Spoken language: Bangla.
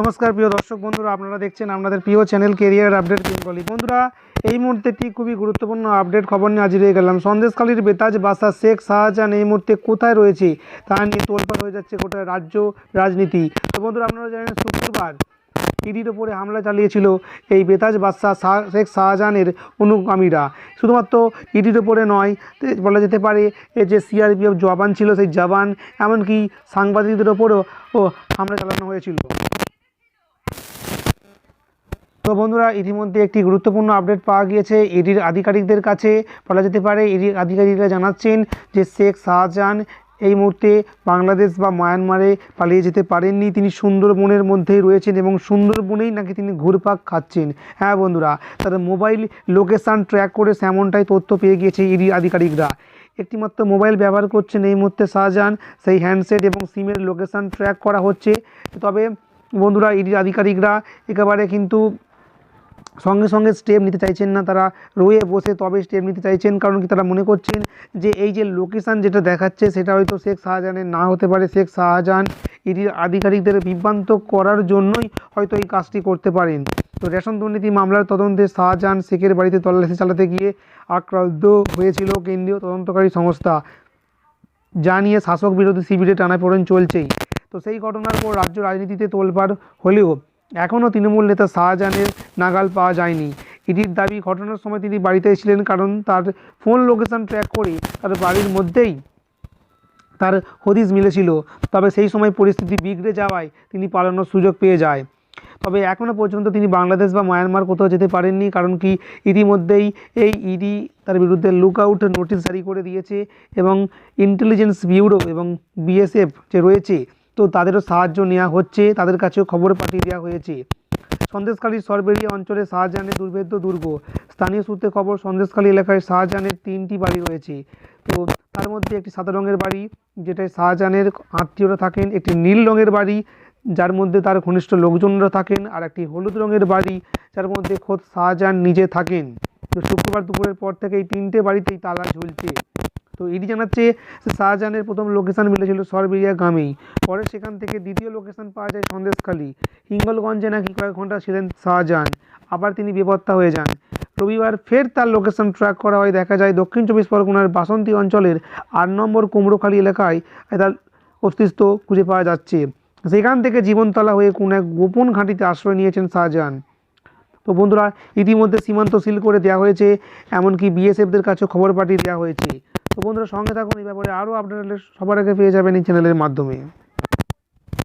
নমস্কার, প্রিয় দর্শক বন্ধুরা, আপনারা দেখছেন আপনাদের প্রিয় চ্যানেল কেরিয়ার আপডেট বেঙ্গলি বন্ধুরা, এই মুহূর্তে একটি খুবই গুরুত্বপূর্ণ আপডেট খবর নিয়ে হাজির হয়ে গেলাম। সন্দেশখালীর বেতাজ বাসা শেখ শাহজাহান এই মুহূর্তে কোথায় রয়েছে তা নিয়ে তোলপাড় হয়ে যাচ্ছে গোটা রাজ্য রাজনীতি। তো বন্ধুরা, আপনারা জানেন, শুক্রবার ইডির ওপরে হামলা চালিয়েছিল এই বেতাজ বাদশাহ শাহ, শেখ শাহজাহানের অনুগামীরা। শুধুমাত্র ইডির ওপরে নয় বলা যেতে পারে যে সিআরপিএফ জওয়ান ছিল সেই জওয়ান, এমনকি সাংবাদিকদের ওপরেও হামলা চালানো হয়েছিল। তো বন্ধুরা, ইতিমধ্যে একটি গুরুত্বপূর্ণ আপডেট পাওয়া গিয়েছে। ইডির আধিকারিকদের কাছে বলা যেতে পারে ইডির আধিকারিকরা জানাচ্ছেন যে শেখ শাহজাহান এই মুহূর্তে বাংলাদেশ বা মায়ানমারে পালিয়ে যেতে পারেননি। তিনি সুন্দরবনের মধ্যেই রয়েছেন এবং সুন্দরবনেই নাকি তিনি ঘুরপাক খাচ্ছেন। হ্যাঁ বন্ধুরা তাদের মোবাইল লোকেশান ট্র্যাক করে সেমনটাই তথ্য পেয়ে গিয়েছে ইডি আধিকারিকরা। একটিমাত্র মোবাইল ব্যবহার করছেন এই মুহূর্তে শাহজাহান। সেই হ্যান্ডসেট এবং সিমের লোকেশান ট্র্যাক করা হচ্ছে। তবে বন্ধুরা, ইডি আধিকারিকরা একেবারে কিন্তু সঙ্গে সঙ্গে স্টেপ নিতে চাইছেন না, তারা রয়ে বসে তবে স্টেপ নিতে চাইছেন, কারণ কি তারা মনে করছেন যে এই যে লোকেশান যেটা দেখাচ্ছে, সেটা হয়তো শেখ শাহজাহানের না হতে পারে। শেখ শাহজাহান ইডির আধিকারিকদের বিভ্রান্ত করার জন্যই হয়তো এই কাজটি করতে পারেন। তো রেশন দুর্নীতি মামলার তদন্তে শাহজাহান শেখের বাড়িতে তল্লাশি চালাতে গিয়ে আক্রান্ত হয়েছিল কেন্দ্রীয় তদন্তকারী সংস্থা। যা নিয়ে শাসক বিরোধী শিবিরে টানাপোড়েন চলছেই। তো সেই ঘটনার পর রাজ্য রাজনীতিতে তোলপাড় হলেও এখনও তৃণমূল নেতা শাহজাহানের নাগাল পাওয়া যায়নি। ইডির দাবি ঘটনার সময় তিনি বাড়িতে ছিলেন কারণ তার ফোন লোকেশন ট্র্যাক করে তার বাড়ির মধ্যেই তার হদিস মিলেছিল। তবে সেই সময় পরিস্থিতি বিগড়ে যাওয়ায় তিনি পালানোর সুযোগ পেয়ে যায়। তবে এখনও পর্যন্ত তিনি বাংলাদেশ বা মায়ানমার কোথাও যেতে পারেননি কারণ কি ইতিমধ্যেই এই ইডি তার বিরুদ্ধে লুক আউট নোটিশ জারি করে দিয়েছে এবং ইন্টেলিজেন্স ব্যুরো এবং বিএসএফ যে রয়েছে তো তাদেরও সাহায্য নেওয়া হচ্ছে, তাদের কাছেও খবর পাঠিয়ে দেওয়া হয়েছে। সন্দেশখালীর সরবেরিয়া অঞ্চলে শাহজাহানের দুর্ভেদ্য দুর্গ। স্থানীয় সূত্রে খবর, সন্দেশখালী এলাকায় শাহজাহানের তিনটি বাড়ি রয়েছে। তো তার মধ্যে একটি সাদা রঙের বাড়ি, যেটায় শাহজাহানের আত্মীয়রা থাকেন। একটি নীল রঙের বাড়ি, যার মধ্যে তার ঘনিষ্ঠ লোকজনরা থাকেন। আর একটি হলুদ রঙের বাড়ি, যার মধ্যে খোদ শাহজাহান নিজে থাকেন। তো শুক্রবার দুপুরের পর থেকে এই তিনটে বাড়িতেই তালা ঝুলছে। তো ইডি জানাচ্ছে শাহজাহানের প্রথম লোকেশন মিলেছিল সরবেরিয়া গ্রামেই। পরে সেখান থেকে দ্বিতীয় লোকেশন পাওয়া যায় সন্দেশখালী। হিঙ্গলগঞ্জে নাকি কয়েক ঘণ্টা ছিলেন শাহজাহান। আবার তিনি বেপত্তা হয়ে যান। রবিবার ফের তার লোকেশন ট্র্যাক করা হয়। দেখা যায় দক্ষিণ চব্বিশ পরগনার বাসন্তী অঞ্চলের আট নম্বর কুমড়োখালী এলাকায় তার অস্তিত্ব খুঁজে পাওয়া যাচ্ছে। সেখান থেকে জীবনতলা হয়ে কোন এক গোপন ঘাঁটিতে আশ্রয় নিয়েছেন শাহজাহান। তো বন্ধুরা, ইতিমধ্যে সীমান্ত সিল করে দেওয়া হয়েছে। এমনকি বিএসএফদের কাছেও খবর পাঠিয়ে দেওয়া হয়েছে। তো বন্ধুরা সঙ্গে থাকুন, এই ব্যাপারে আরও আপডেট সবার আগে পেয়ে যাবেন এই চ্যানেলের মাধ্যমে।